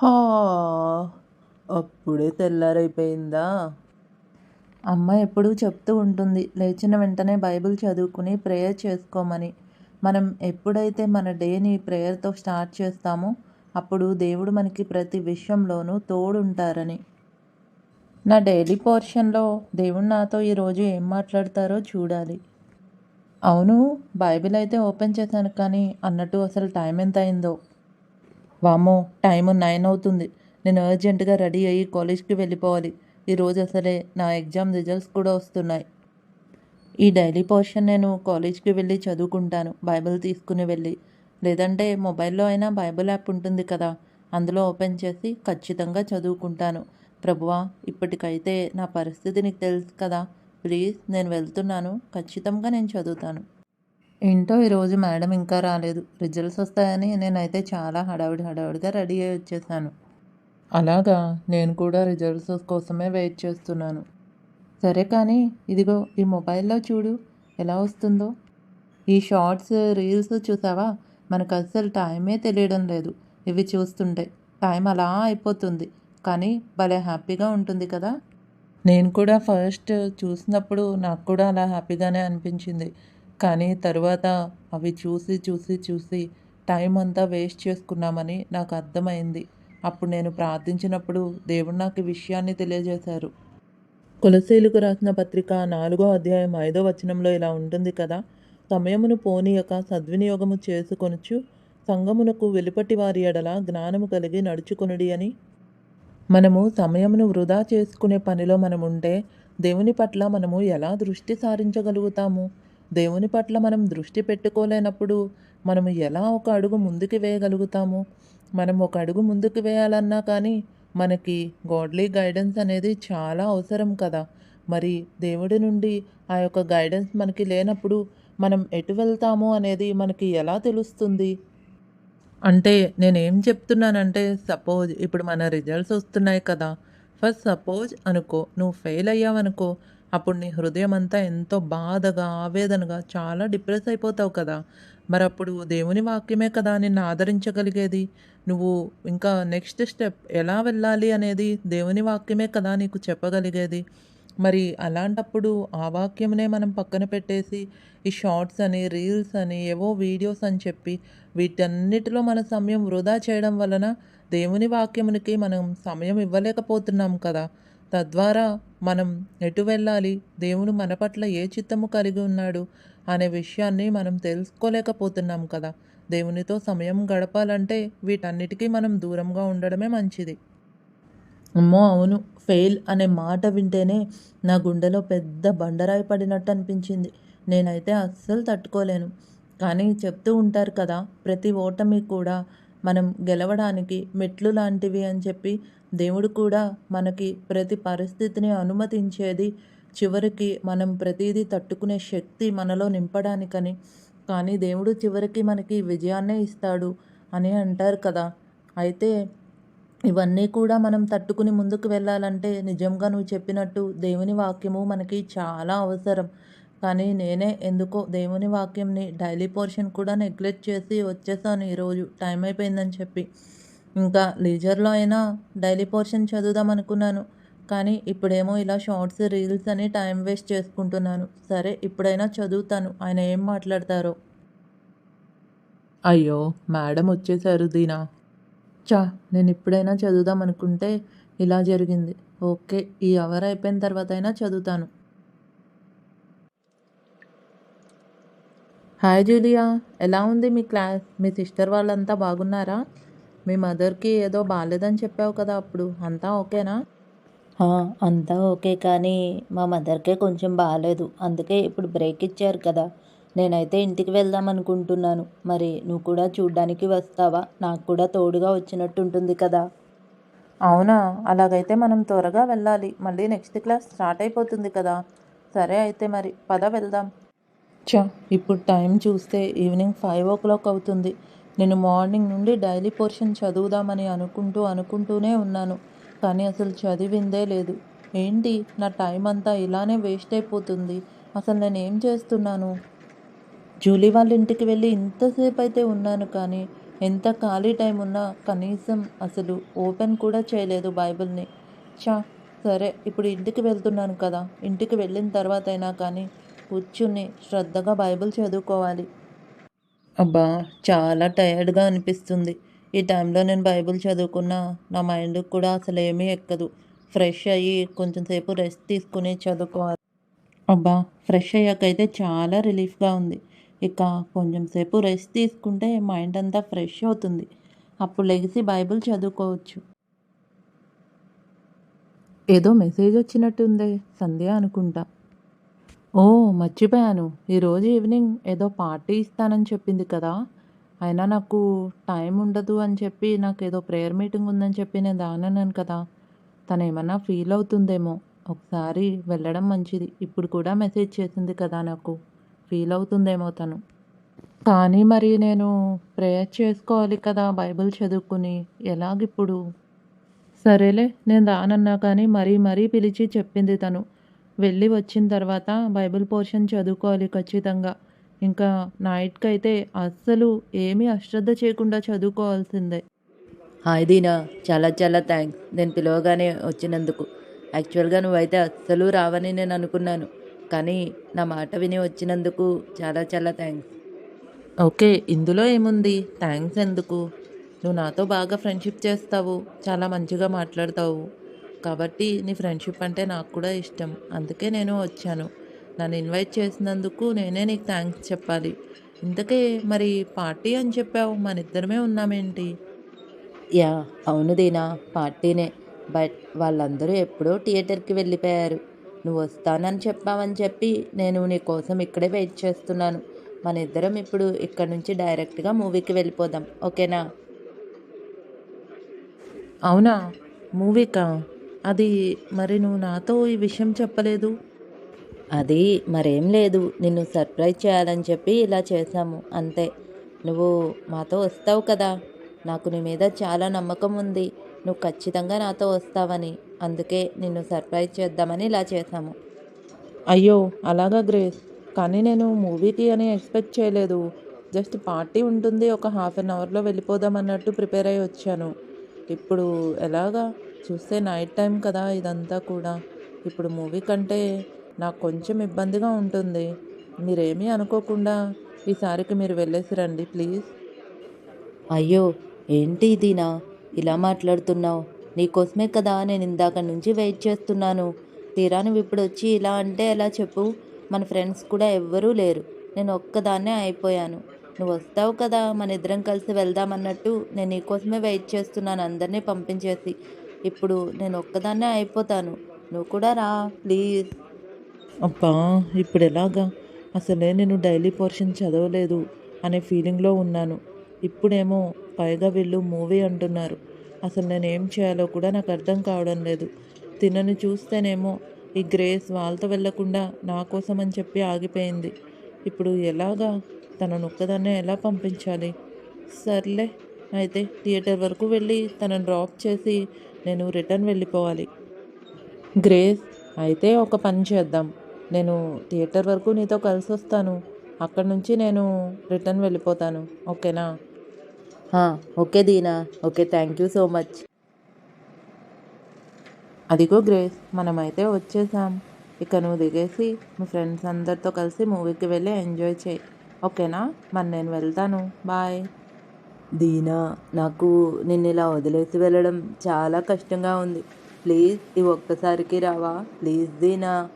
హా అప్పుడే తెల్లారైపోయిందా? అమ్మ ఎప్పుడూ చెప్తూ ఉంటుంది లేచిన వెంటనే బైబిల్ చదువుకుని ప్రేయర్ చేసుకోమని. మనం ఎప్పుడైతే మన డేని ప్రేయర్తో స్టార్ట్ చేస్తామో అప్పుడు దేవుడు మనకి ప్రతి విషయంలోనూ తోడుంటారని. నా డైలీ పోర్షన్లో దేవుడు నాతో ఈరోజు ఏం మాట్లాడతారో చూడాలి. అవును బైబిల్ అయితే ఓపెన్ చేశాను కానీ అన్నట్టు అసలు టైం ఎంత అయిందో వామ్మో టైం నైన్ అవుతుంది. నేను అర్జెంటుగా రెడీ అయ్యి కాలేజ్కి వెళ్ళిపోవాలి. ఈరోజు అసలే నా ఎగ్జామ్ రిజల్ట్స్ కూడా వస్తున్నాయి. ఈ డైలీ పోర్షన్ నేను కాలేజ్కి వెళ్ళి చదువుకుంటాను. బైబిల్ తీసుకుని వెళ్ళి. లేదంటే మొబైల్లో అయినా బైబిల్ యాప్ ఉంటుంది కదా. అందులో ఓపెన్ చేసి ఖచ్చితంగా చదువుకుంటాను. ప్రభువా ఇప్పటికైతే నా పరిస్థితి నీకు తెలుసు కదా. ప్లీజ్ నేను వెళ్తున్నాను. ఖచ్చితంగా నేను చదువుతాను. ఏంటో ఈరోజు మేడం ఇంకా రాలేదు. రిజల్ట్స్ వస్తాయని నేనైతే చాలా హడావిడి హడావిడిగా రెడీ అయ్యి వచ్చేసాను. అలాగా నేను కూడా రిజల్ట్స్ కోసమే వెయిట్ చేస్తున్నాను. సరే కానీ ఇదిగో ఈ మొబైల్లో చూడు ఎలా వస్తుందో. ఈ షార్ట్స్ రీల్స్ చూసావా? మనకు అస్సలు టైమే తెలియడం లేదు. ఇవి చూస్తుంటే టైం అలా అయిపోతుంది. కానీ భలే హ్యాపీగా ఉంటుంది కదా. నేను కూడా ఫస్ట్ చూసినప్పుడు నాకు కూడా అలా హ్యాపీగానే అనిపించింది. కానీ తర్వాత అవి చూసి చూసి చూసి టైం అంతా వేస్ట్ చేసుకున్నామని నాకు అర్థమైంది. అప్పుడు నేను ప్రార్థించినప్పుడు దేవుడు నాకు విషయాన్ని తెలియజేశారు. కులశీలకు రాసిన పత్రిక నాలుగో అధ్యాయం ఐదో వచనంలో ఇలా ఉంటుంది కదా సమయమును పోనీయక సద్వినియోగము చేసుకొనుచు సంగమునకు వెలుపటి వారి ఎడల జ్ఞానము కలిగి నడుచుకొనుడి అని. మనము సమయమును వృధా చేసుకునే పనిలో మనం ఉంటే దేవుని పట్ల మనము ఎలా దృష్టి సారించగలుగుతాము? దేవుని పట్ల మనం దృష్టి పెట్టుకోలేనప్పుడు మనం ఎలా ఒక అడుగు ముందుకు వేయగలుగుతాము? మనం ఒక అడుగు ముందుకు వేయాలన్నా కానీ మనకి గాడ్లీ గైడెన్స్ అనేది చాలా అవసరం కదా. మరి దేవుడి నుండి ఆ యొక్క గైడెన్స్ మనకి లేనప్పుడు మనం ఎటు వెళ్తాము అనేది మనకి ఎలా తెలుస్తుంది? అంటే నేనేం చెప్తున్నానంటే సపోజ్ ఇప్పుడు మన రిజల్ట్స్ వస్తున్నాయి కదా. ఫస్ట్ సపోజ్ అనుకో నువ్వు ఫెయిల్ అయ్యావనుకో అప్పుడు నీ హృదయం అంతా ఎంతో బాధగా ఆవేదనగా చాలా డిప్రెస్ అయిపోతావు కదా. మరి అప్పుడు దేవుని వాక్యమే కదా నిన్ను ఆదరించగలిగేది? నువ్వు ఇంకా నెక్స్ట్ స్టెప్ ఎలా వెళ్ళాలి అనేది దేవుని వాక్యమే కదా నీకు చెప్పగలిగేది? మరి అలాంటప్పుడు ఆ వాక్యమునే మనం పక్కన పెట్టేసి ఈ షార్ట్స్ అని రీల్స్ అని ఏవో వీడియోస్ అని చెప్పి వీటన్నిటిలో మన సమయం వృధా చేయడం వలన దేవుని వాక్యమునికి మనం సమయం ఇవ్వలేకపోతున్నాం కదా. తద్వారా మనం ఎటు వెళ్ళాలి? దేవుడు మన పట్ల ఏ చిత్తము కలిగి ఉన్నాడు? అనే విషయాన్ని మనం తెలుసుకోలేకపోతున్నాం కదా. దేవునితో సమయం గడపాలంటే వీటన్నిటికీ మనం దూరంగా ఉండడమే మంచిది. అమ్మో అవును. ఫెయిల్ అనే మాట వింటేనే నా గుండెలో పెద్ద బండరాయి పడినట్టు అనిపించింది. నేనైతే అస్సలు తట్టుకోలేను. కానీ చెప్తూ ఉంటారు కదా ప్రతి ఓటమి కూడా మనం గెలవడానికి మెట్లు లాంటివి అని చెప్పి దేవుడు కూడా మనకి ప్రతి పరిస్థితిని అనుమతించేది చివరికి మనం ప్రతిదీ తట్టుకునే శక్తి మనలో నింపడానికని. కానీ దేవుడు చివరికి మనకి విజయాన్నే ఇస్తాడు అని అంటారు కదా. అయితే ఇవన్నీ కూడా మనం తట్టుకుని ముందుకు వెళ్ళాలంటే నిజంగా నువ్వు చెప్పినట్టు దేవుని వాక్యము మనకి చాలా అవసరం. కానీ నేనే ఎందుకో దేవుని వాక్యంని డైలీ పోర్షన్ కూడా నెగ్లెక్ట్ చేసి వచ్చేసాను ఈరోజు. టైం అయిపోయిందని చెప్పి. ఇంకా లీజర్లో అయినా డైలీ పోర్షన్ చదువుదాం అనుకున్నాను. కానీ ఇప్పుడేమో ఇలా షార్ట్స్ రీల్స్ అని టైం వేస్ట్ చేసుకుంటున్నాను. సరే ఇప్పుడైనా చదువుతాను. ఆయన ఏం మాట్లాడతారో? అయ్యో మేడం వచ్చేసారు దీనా? చా నేను ఇప్పుడైనా చదువుదాం అనుకుంటే ఇలా జరిగింది. ఓకే ఈ అవర్ అయిపోయిన తర్వాత అయినా చదువుతాను. హాయ్ జూలియా ఎలా ఉంది మీ క్లాస్ మీ సిస్టర్ వాళ్ళంతా బాగున్నారా? మీ మదర్కి ఏదో బాగాలేదని చెప్పావు కదా అప్పుడు. అంతా ఓకేనా? అంతా ఓకే కానీ మా మదర్కే కొంచెం బాగాలేదు అందుకే ఇప్పుడు బ్రేక్ ఇచ్చారు కదా. నేనైతే ఇంటికి వెళ్దాం అనుకుంటున్నాను. మరి నువ్వు కూడా చూడ్డానికి వస్తావా? నాకు కూడా తోడుగా వచ్చినట్టు ఉంటుంది కదా. అవునా? అలాగైతే మనం త్వరగా వెళ్ళాలి. మళ్ళీ నెక్స్ట్ క్లాస్ స్టార్ట్ అయిపోతుంది కదా. సరే అయితే మరి పద వెళ్దాం. చా ఇప్పుడు టైం చూస్తే ఈవినింగ్ ఫైవ్ ఓ క్లాక్ అవుతుంది. నేను మార్నింగ్ నుండి డైలీ పోర్షన్ చదువుదామని అనుకుంటూ అనుకుంటూనే ఉన్నాను. కానీ అసలు చదివిందే లేదు. ఏంటి? నా టైం అంతా ఇలానే వేస్ట్ అయిపోతుంది. అసలు నేను ఏం చేస్తున్నాను? జూలీ వాళ్ళ ఇంటికి వెళ్ళి ఇంతసేపు అయితే ఉన్నాను కానీ ఎంత ఖాళీ టైం ఉన్నా కనీసం అసలు ఓపెన్ కూడా చేయలేదు బైబిల్ని. చా సరే ఇప్పుడు ఇంటికి వెళ్తున్నాను కదా. ఇంటికి వెళ్ళిన తర్వాత అయినా కానీ కూర్చుని శ్రద్ధగా బైబిల్ చదువుకోవాలి. అబ్బా చాలా టయర్డ్గా అనిపిస్తుంది. ఈ టైంలో నేను బైబిల్ చదువుకున్నా నా మైండ్కి కూడా అసలు ఏమీ ఎక్కదు. ఫ్రెష్ అయ్యి కొంచెం సేపు రెస్ట్ తీసుకుని చదువుకోవాలి. అబ్బా ఫ్రెష్ అయ్యాకైతే చాలా రిలీఫ్గా ఉంది. ఇక కొంచెం సేపు రెస్ట్ తీసుకుంటే మైండ్ అంతా ఫ్రెష్ అవుతుంది. అప్పుడు లెగిసి బైబిల్ చదువుకోవచ్చు. ఏదో మెసేజ్ వచ్చినట్టుందే సంధ్య అనుకుంటా. ఓ మర్చిపోయాను. ఈరోజు ఈవినింగ్ ఏదో పార్టీ ఇస్తానని చెప్పింది కదా. అయినా నాకు టైం ఉండదు అని చెప్పి నాకు ఏదో ప్రేయర్ మీటింగ్ ఉందని చెప్పి నేను దానన్నాను కదా. తను ఏమన్నా ఫీల్ అవుతుందేమో. ఒకసారి వెళ్ళడం మంచిది. ఇప్పుడు కూడా మెసేజ్ చేసింది కదా నాకు. ఫీల్ అవుతుందేమో తను. కానీ మరి నేను ప్రేయర్ చేసుకోవాలి కదా బైబిల్ చదువుకుని. ఎలాగిప్పుడు? సరేలే నేను రానన్నా కానీ మరీ మరీ పిలిచి చెప్పింది తను. వెళ్ళి వచ్చిన తర్వాత బైబిల్ పోర్షన్ చదువుకోవాలి ఖచ్చితంగా. ఇంకా నైట్కి అయితే అస్సలు ఏమీ అశ్రద్ధ చేయకుండా చదువుకోవాల్సిందే. హాయ్ దీనా చాలా చాలా థ్యాంక్స్ నేను పిలవగానే వచ్చినందుకు. యాక్చువల్గా నువ్వైతే అస్సలు రావని నేను అనుకున్నాను. కానీ నా మాట విని వచ్చినందుకు చాలా చాలా థ్యాంక్స్ ఓకే ఇందులో ఏముంది? థ్యాంక్స్ ఎందుకు? నువ్వు నాతో బాగా ఫ్రెండ్షిప్ చేస్తావు చాలా మంచిగా మాట్లాడతావు. కాబట్టి నీ ఫ్రెండ్షిప్ అంటే నాకు కూడా ఇష్టం. అందుకే నేను వచ్చాను. నన్ను ఇన్వైట్ చేసినందుకు నేనే నీకు థ్యాంక్స్ చెప్పాలి. ఇంతకే మరి పార్టీ అని చెప్పావు. మన ఇద్దరమే ఉన్నామేంటి? యా అవును దీనా. పార్టీనే. బట్ వాళ్ళందరూ ఎప్పుడో థియేటర్కి వెళ్ళిపోయారు. నువ్వు వస్తానని చెప్పావని చెప్పి నేను నీ కోసం ఇక్కడే వెయిట్ చేస్తున్నాను. మన ఇద్దరం ఇప్పుడు ఇక్కడ నుంచి డైరెక్ట్గా మూవీకి వెళ్ళిపోదాం. ఓకేనా? అవునా? మూవీకా అది మరి నువ్వు నాతో ఈ విషయం చెప్పలేదు? అది మరేం లేదు. నిన్ను సర్ప్రైజ్ చేయాలని చెప్పి ఇలా చేశాము. అంతే. నువ్వు మాతో వస్తావు కదా. నాకు నీ మీద చాలా నమ్మకం ఉంది. నువ్వు ఖచ్చితంగా నాతో వస్తావని. అందుకే నిన్ను సర్ప్రైజ్ చేద్దామని ఇలా చేశాము. అయ్యో అలాగా గ్రేస్. కానీ నేను మూవీకి అని ఎక్స్పెక్ట్ చేయలేదు. జస్ట్ పార్టీ ఉంటుంది. ఒక హాఫ్ అన్ అవర్లో వెళ్ళిపోదాం అన్నట్టు ప్రిపేర్ అయ్యి వచ్చాను. ఇప్పుడు ఎలాగా? చూస్తే నైట్ టైం కదా ఇదంతా కూడా. ఇప్పుడు మూవీ కంటే నాకు కొంచెం ఇబ్బందిగా ఉంటుంది. మీరేమీ అనుకోకుండా ఈసారికి మీరు వెళ్ళేసి రండి ప్లీజ్ అయ్యో ఏంటి ఇదినా ఇలా మాట్లాడుతున్నావు? నీకోసమే కదా నేను ఇందాక నుంచి వెయిట్ చేస్తున్నాను. తీరా నువ్వు ఇప్పుడు వచ్చి ఇలా అంటే ఎలా చెప్పు? మన ఫ్రెండ్స్ కూడా ఎవ్వరూ లేరు. నేను ఒక్కదాన్నే అయిపోయాను. నువ్వు వస్తావు కదా మన ఇద్దరం కలిసి వెళ్దామన్నట్టు నేను నీకోసమే వెయిట్ చేస్తున్నాను అందరినీ పంపించేసి. ఇప్పుడు నేను ఒక్కదాన్నే అయిపోతాను. నువ్వు కూడా రా ప్లీజ్. అబ్బా ఇప్పుడు ఎలాగా? అసలే నేను డైలీ పోర్షన్ చదవలేదు అనే ఫీలింగ్లో ఉన్నాను. ఇప్పుడేమో పైగా వీళ్ళు మూవీ అంటున్నారు. అసలు నేను ఏం చేయాలో కూడా నాకు అర్థం కావడం లేదు. తినని చూస్తేనేమో ఈ గ్రేస్ వాళ్ళతో వెళ్ళకుండా నా కోసం అని చెప్పి ఆగిపోయింది. ఇప్పుడు ఎలాగా? తనను ఒక్కదాన్నే ఎలా పంపించాలి? సర్లే అయితే థియేటర్ వరకు వెళ్ళి తనను డ్రాప్ చేసి నేను రిటర్న్ వెళ్ళిపోవాలి. గ్రేస్ అయితే ఒక పని చేద్దాం. నేను థియేటర్ వరకు నీతో కలిసి వస్తాను. అక్కడ నుంచి నేను రిటర్న్ వెళ్ళిపోతాను. ఓకేనా? Okay Deena? Okay thank you so much. అదిగో గ్రేస్ మనమైతే వచ్చేసాం. ఇక నువ్వు దిగేసి మీ ఫ్రెండ్స్ అందరితో కలిసి మూవీకి వెళ్ళి ఎంజాయ్ చేయి. ఓకేనా? మరి నేను వెళ్తాను. బాయ్. దీనా నాకు నిన్ను ఇలా వదిలేసి వెళ్ళడం చాలా కష్టంగా ఉంది. ప్లీజ్ ఈ ఒక్కసారికి రావా? ప్లీజ్ దీనా.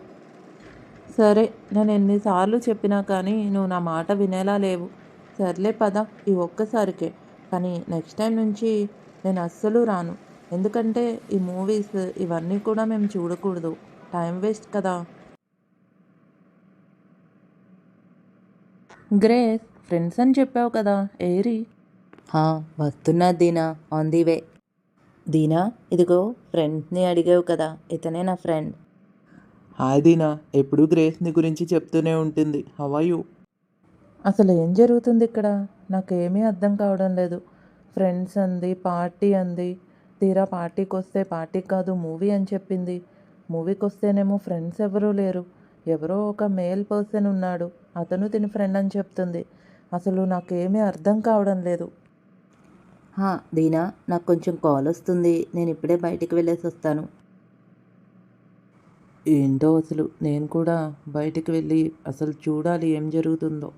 సరే నేను ఎన్నిసార్లు చెప్పినా కానీ నువ్వు నా మాట వినేలా లేవు. సర్లే పద ఈ ఒక్కసారికే. కానీ నెక్స్ట్ టైం నుంచి నేను అస్సలు రాను. ఎందుకంటే ఈ మూవీస్ ఇవన్నీ కూడా మేము చూడకూడదు. టైం వేస్ట్ కదా. గ్రేస్ ఫ్రెండ్స్ అని చెప్పావు కదా ఏరి. హా, వస్తున్నా దీనా ఆన్ ది వే దీనా ఇదిగో ఫ్రెండ్ని అడిగావు కదా ఇతనే నా ఫ్రెండ్ హాయ్ దీనా ఎప్పుడు గ్రేస్ నీ గురించి చెప్తూనే ఉంటుంది. హవాయు అసలు ఏం జరుగుతుంది ఇక్కడ? నాకేమీ అర్థం కావడం లేదు. ఫ్రెండ్స్ అంది పార్టీ అంది. తీరా పార్టీకి వస్తే పార్టీ కాదు మూవీ అని చెప్పింది. మూవీకి వస్తేనేమో ఫ్రెండ్స్ ఎవరూ లేరు. ఎవరో ఒక మేల్ పర్సన్ ఉన్నాడు. అతను తిని ఫ్రెండ్ అని చెప్తుంది. అసలు నాకేమీ అర్థం కావడం లేదు. దీనా? నాకు కొంచెం కాల్ వస్తుంది. నేను ఇప్పుడే బయటికి వెళ్ళేసి వస్తాను. ఏంటో అసలు? నేను కూడా బయటికి వెళ్ళి అసలు చూడాలి ఏం జరుగుతుందో.